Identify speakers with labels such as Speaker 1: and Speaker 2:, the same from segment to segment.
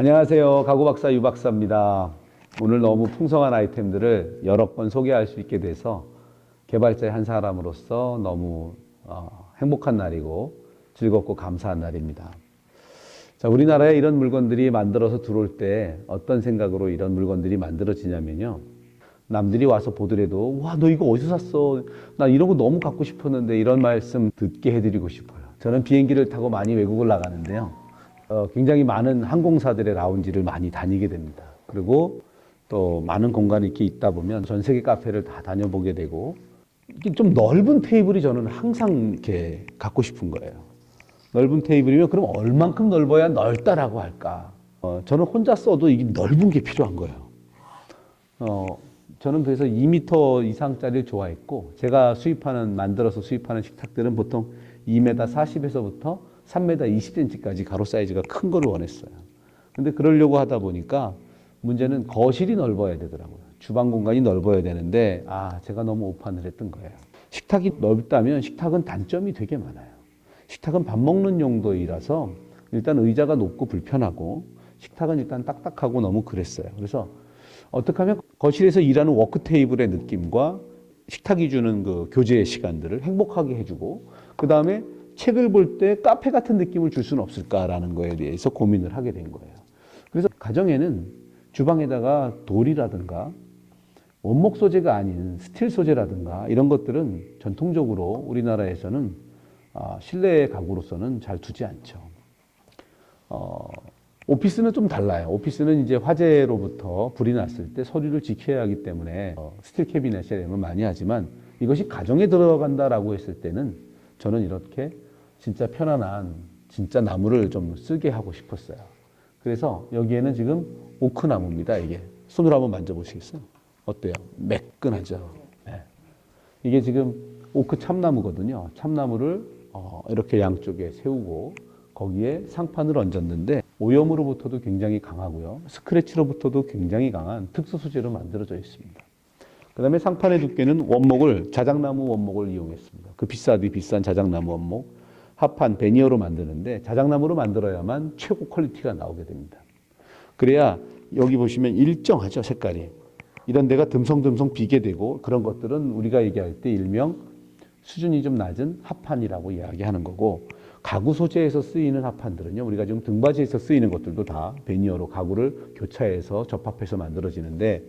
Speaker 1: 안녕하세요. 가구박사 유박사입니다. 오늘 너무 풍성한 아이템들을 여러 번 소개할 수 있게 돼서 개발자의 한 사람으로서 너무 어, 행복한 날이고 즐겁고 감사한 날입니다. 자, 우리나라에 이런 물건들이 만들어서 들어올 때 어떤 생각으로 이런 물건들이 만들어지냐면요. 남들이 와서 보더라도 와, 너 이거 어디서 샀어? 나 이런 거 너무 갖고 싶었는데 이런 말씀 듣게 해드리고 싶어요. 저는 비행기를 타고 많이 외국을 나가는데요. 어, 굉장히 많은 항공사들의 라운지를 많이 다니게 됩니다. 그리고 또 많은 공간이 이렇게 있다 보면 전 세계 카페를 다 다녀보게 되고 좀 넓은 테이블이 저는 항상 이렇게 갖고 싶은 거예요. 넓은 테이블이면 그럼 얼만큼 넓어야 넓다라고 할까? 어, 저는 혼자 써도 이게 넓은 게 필요한 거예요. 어, 저는 그래서 2m 이상짜리를 좋아했고, 제가 수입하는, 만들어서 수입하는 식탁들은 보통 2m 40에서부터 3m 20cm까지 가로 사이즈가 큰 거를 원했어요. 근데 그러려고 하다 보니까 문제는 거실이 넓어야 되더라고요. 주방 공간이 넓어야 되는데, 아, 제가 너무 오판을 했던 거예요. 식탁이 넓다면 식탁은 단점이 되게 많아요. 식탁은 밥 먹는 용도이라서 일단 의자가 높고 불편하고 식탁은 일단 딱딱하고 너무 그랬어요. 그래서 어떻게 하면 거실에서 일하는 워크 테이블의 느낌과 식탁이 주는 그 교제의 시간들을 행복하게 해주고 그 다음에 책을 볼 때 카페 같은 느낌을 줄 수는 없을까라는 거에 대해서 고민을 하게 된 거예요. 그래서 가정에는 주방에다가 돌이라든가 원목 소재가 아닌 스틸 소재라든가 이런 것들은 전통적으로 우리나라에서는 아, 실내 가구로서는 잘 두지 않죠. 어, 오피스는 좀 달라요. 오피스는 이제 화재로부터 불이 났을 때 서류를 지켜야 하기 때문에 어, 스틸 대응을 많이 하지만 이것이 가정에 들어간다라고 했을 때는 저는 이렇게 진짜 편안한 진짜 나무를 좀 쓰게 하고 싶었어요. 그래서 여기에는 지금 오크 나무입니다. 이게 손으로 한번 만져보시겠어요? 어때요? 매끈하죠. 네. 이게 지금 오크 참나무거든요. 참나무를 어, 이렇게 양쪽에 세우고 거기에 상판을 얹었는데 오염으로부터도 굉장히 강하고요. 스크래치로부터도 굉장히 강한 특수 소재로 만들어져 있습니다. 그 다음에 상판의 두께는 원목을 자작나무 원목을 이용했습니다. 그 비싸디 비싼 자작나무 원목, 합판 베니어로 만드는데 자작나무로 만들어야만 최고 퀄리티가 나오게 됩니다. 그래야 여기 보시면 일정하죠 색깔이. 이런 데가 듬성듬성 비게 되고 그런 것들은 우리가 얘기할 때 일명 수준이 좀 낮은 합판이라고 이야기하는 거고 가구 소재에서 쓰이는 합판들은요 우리가 지금 등받이에서 쓰이는 것들도 다 베니어로 가구를 교차해서 접합해서 만들어지는데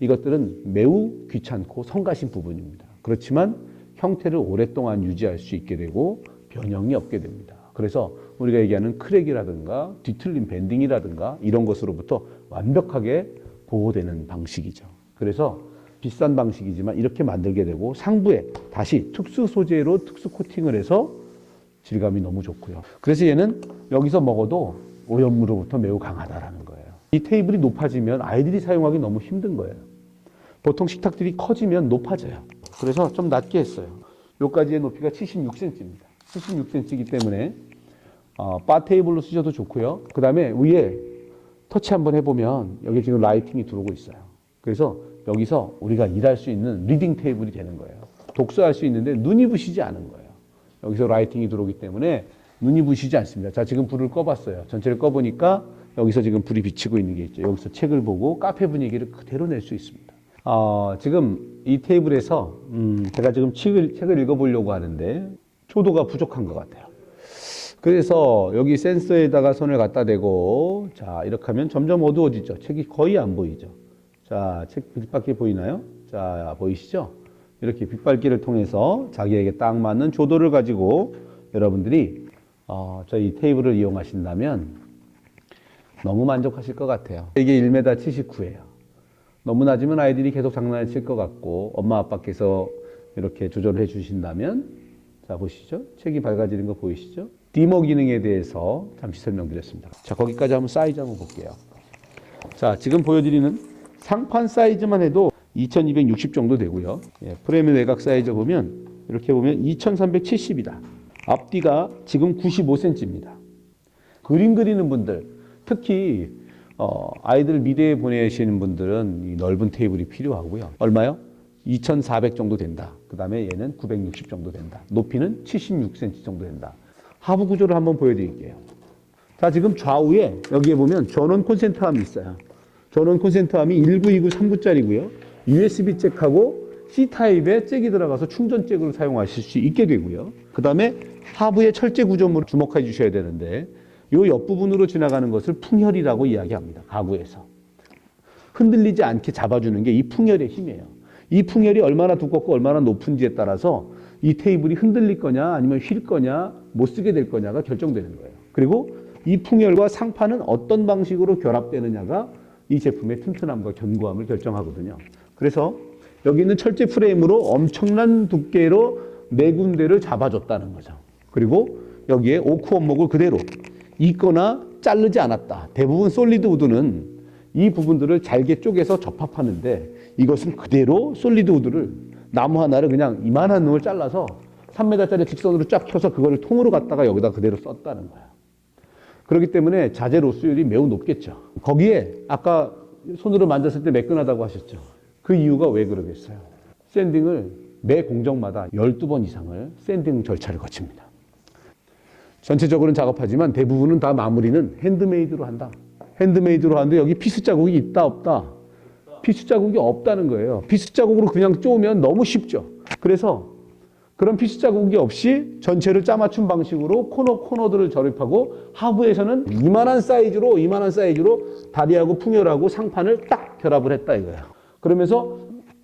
Speaker 1: 이것들은 매우 귀찮고 성가신 부분입니다. 그렇지만 형태를 오랫동안 유지할 수 있게 되고 변형이 없게 됩니다. 그래서 우리가 얘기하는 크랙이라든가 뒤틀린 밴딩이라든가 이런 것으로부터 완벽하게 보호되는 방식이죠. 그래서 비싼 방식이지만 이렇게 만들게 되고 상부에 다시 특수 소재로 특수 코팅을 해서 질감이 너무 좋고요. 그래서 얘는 여기서 먹어도 오염으로부터 매우 강하다라는 거예요. 이 테이블이 높아지면 아이들이 사용하기 너무 힘든 거예요. 보통 식탁들이 커지면 높아져요. 그래서 좀 낮게 했어요. 요까지의 높이가 76cm입니다. 76cm이기 때문에 어, 바 테이블로 쓰셔도 좋고요. 그 다음에 위에 터치 한번 해보면 여기 지금 라이팅이 들어오고 있어요. 그래서 여기서 우리가 일할 수 있는 리딩 테이블이 되는 거예요. 독서할 수 있는데 눈이 부시지 않은 거예요. 여기서 라이팅이 들어오기 때문에 눈이 부시지 않습니다. 자, 지금 불을 꺼봤어요. 전체를 꺼보니까 여기서 지금 불이 비치고 있는 게 있죠. 여기서 책을 보고 카페 분위기를 그대로 낼 수 있습니다. 어, 지금 이 테이블에서 음, 제가 지금 책을, 책을 읽어보려고 하는데 초도가 부족한 것 같아요. 그래서 여기 센서에다가 손을 갖다 대고 자 이렇게 하면 점점 어두워지죠. 책이 거의 안 보이죠. 자, 책 빛밖에 보이나요? 자, 보이시죠? 이렇게 빛밟기를 통해서 자기에게 딱 맞는 조도를 가지고 여러분들이 어, 저희 테이블을 이용하신다면 너무 만족하실 것 같아요. 이게 1m 79예요. 너무 낮으면 아이들이 계속 장난을 칠 것 같고 엄마 아빠께서 이렇게 조절을 해 주신다면 자 보시죠. 책이 밝아지는 거 보이시죠? 디모 기능에 대해서 잠시 설명드렸습니다. 자 거기까지 한번 사이즈 한번 볼게요. 자 지금 보여드리는 상판 사이즈만 해도 2260 정도 되고요. 예, 프레임 외곽 사이즈 보면 이렇게 보면 2370이다. 앞뒤가 지금 95cm입니다. 그림 그리는 분들, 특히 어, 아이들 미대에 보내시는 분들은 이 넓은 테이블이 필요하고요. 얼마요? 2,400 정도 된다. 그 다음에 얘는 960 정도 된다. 높이는 76cm 정도 된다. 하부 구조를 한번 보여드릴게요. 자, 지금 좌우에 여기에 보면 전원 콘센트함이 있어요. 전원 콘센트함이 192939짜리고요. USB 잭하고 C타입의 잭이 들어가서 충전 잭으로 사용하실 수 있게 되고요. 그 다음에 하부의 철제 구조물을 주목해 주셔야 되는데 이 옆부분으로 지나가는 것을 풍혈이라고 이야기합니다. 가구에서. 흔들리지 않게 잡아주는 게 이 풍혈의 힘이에요. 이 풍혈이 얼마나 두껍고 얼마나 높은지에 따라서 이 테이블이 흔들릴 거냐 아니면 휠 거냐 못 쓰게 될 거냐가 결정되는 거예요. 그리고 이 풍혈과 상판은 어떤 방식으로 결합되느냐가 이 제품의 튼튼함과 견고함을 결정하거든요. 그래서 여기 있는 철제 프레임으로 엄청난 두께로 네 군데를 잡아줬다는 거죠. 그리고 여기에 오크 원목을 그대로 있거나 자르지 않았다. 대부분 솔리드 우드는 이 부분들을 잘게 쪼개서 접합하는데 이것은 그대로 솔리드 우드를 나무 하나를 그냥 이만한 놈을 잘라서 3m짜리 직선으로 쫙 펴서 그거를 통으로 갖다가 여기다 그대로 썼다는 거야. 그렇기 때문에 자재 로스율이 매우 높겠죠. 거기에 아까 손으로 만졌을 때 매끈하다고 하셨죠. 그 이유가 왜 그러겠어요? 샌딩을 매 공정마다 12번 이상을 샌딩 절차를 거칩니다. 전체적으로는 작업하지만 대부분은 다 마무리는 핸드메이드로 한다. 핸드메이드로 하는데 여기 피스 자국이 있다 없다. 피스 자국이 없다는 거예요. 피스 자국으로 그냥 쪼으면 너무 쉽죠. 그래서 그런 피스 자국이 없이 전체를 짜맞춘 방식으로 코너 코너들을 절입하고 하부에서는 이만한 사이즈로 이만한 사이즈로 다리하고 풍열하고 상판을 딱 결합을 했다 이거예요. 그러면서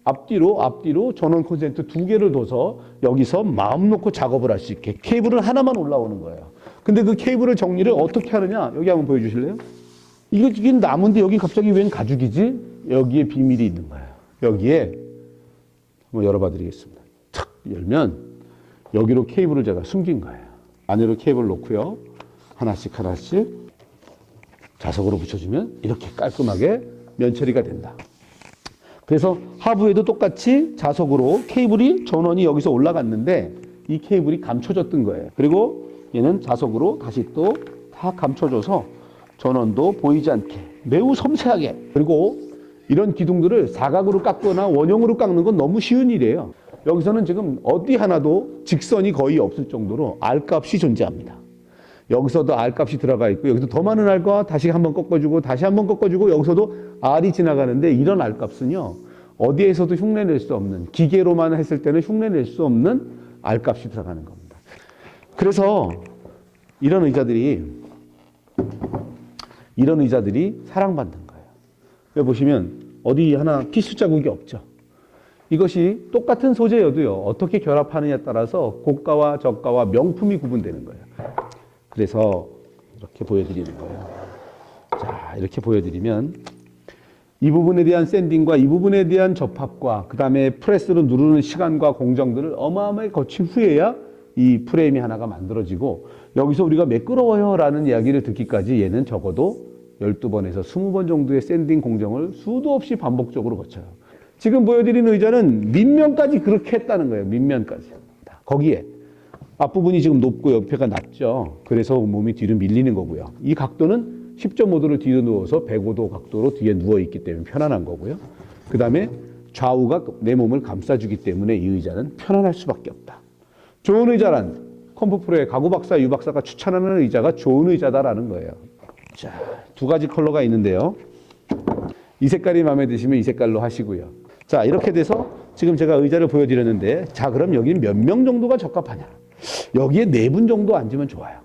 Speaker 1: 앞뒤로 앞뒤로 전원 콘센트 두 개를 둬서 여기서 마음 놓고 작업을 할 수 있게 케이블은 하나만 올라오는 거예요. 근데 그 케이블을 정리를 어떻게 하느냐 여기 한번 보여주실래요? 이거 이게 나무인데 여기 갑자기 웬 가죽이지? 여기에 비밀이 있는 거예요. 여기에 한번 열어봐 드리겠습니다. 탁 열면 여기로 케이블을 제가 숨긴 거예요. 안으로 케이블 놓고요. 하나씩 하나씩 자석으로 붙여주면 이렇게 깔끔하게 면처리가 된다. 그래서 하부에도 똑같이 자석으로 케이블이 전원이 여기서 올라갔는데 이 케이블이 감춰졌던 거예요. 그리고 얘는 자석으로 다시 또 다 감춰줘서 전원도 보이지 않게 매우 섬세하게 그리고 이런 기둥들을 사각으로 깎거나 원형으로 깎는 건 너무 쉬운 일이에요. 여기서는 지금 어디 하나도 직선이 거의 없을 정도로 R값이 존재합니다. 여기서도 R값이 들어가 있고 여기서 더 많은 R과 다시 한번 꺾어주고 다시 한번 꺾어주고 여기서도 R이 지나가는데 이런 R값은요 어디에서도 흉내낼 수 없는 기계로만 했을 때는 흉내낼 수 없는 R값이 들어가는 겁니다. 그래서 이런 의자들이 이런 의자들이 사랑받는 거예요. 여기 보시면 어디 하나 피수 자국이 없죠. 이것이 똑같은 소재여도요 어떻게 결합하느냐에 따라서 고가와 저가와 명품이 구분되는 거예요. 그래서 이렇게 보여드리는 거예요. 자, 이렇게 보여드리면 이 부분에 대한 샌딩과 이 부분에 대한 접합과 그 다음에 프레스로 누르는 시간과 공정들을 어마어마하게 거친 후에야 이 프레임이 하나가 만들어지고 여기서 우리가 매끄러워요 라는 이야기를 듣기까지 얘는 적어도 12번에서 20번 정도의 샌딩 공정을 수도 없이 반복적으로 거쳐요. 지금 보여드리는 의자는 밑면까지 그렇게 했다는 거예요. 밑면까지. 거기에 앞부분이 지금 높고 옆에가 낮죠. 그래서 몸이 뒤로 밀리는 거고요. 이 각도는 10.5도를 뒤로 누워서 105도 각도로 뒤에 누워 있기 때문에 편안한 거고요. 그 다음에 좌우가 내 몸을 감싸주기 때문에 이 의자는 편안할 수밖에 없다. 좋은 의자란 컴프프로의 가구 박사 유 박사가 추천하는 의자가 좋은 의자다라는 거예요. 자, 두 가지 컬러가 있는데요. 이 색깔이 마음에 드시면 이 색깔로 하시고요. 자, 이렇게 돼서 지금 제가 의자를 보여드렸는데, 자, 그럼 여기는 몇 명 정도가 적합하냐? 여기에 네 분 정도 앉으면 좋아요.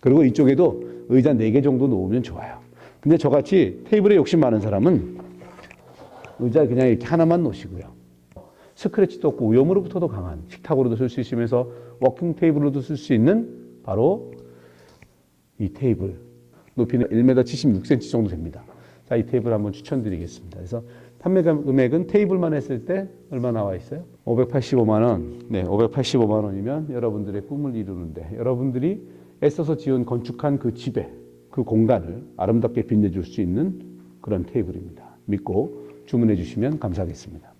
Speaker 1: 그리고 이쪽에도 의자 네 개 정도 놓으면 좋아요. 근데 저같이 테이블에 욕심 많은 사람은 의자 그냥 이렇게 하나만 놓으시고요. 스크래치도 없고 오염으로부터도 강한 식탁으로도 쓸 수 있으면서 워킹 테이블로도 쓸 수 있는 바로 이 테이블. 높이는 1m 76cm 정도 됩니다. 자, 이 테이블 한번 추천드리겠습니다. 그래서 판매 금액은 테이블만 했을 때 얼마 나와 있어요? 585만 원. 네, 585만 원이면 여러분들의 꿈을 이루는데 여러분들이 애써서 지은 건축한 그 집에 그 공간을 아름답게 빛내줄 수 있는 그런 테이블입니다. 믿고 주문해 주시면 감사하겠습니다.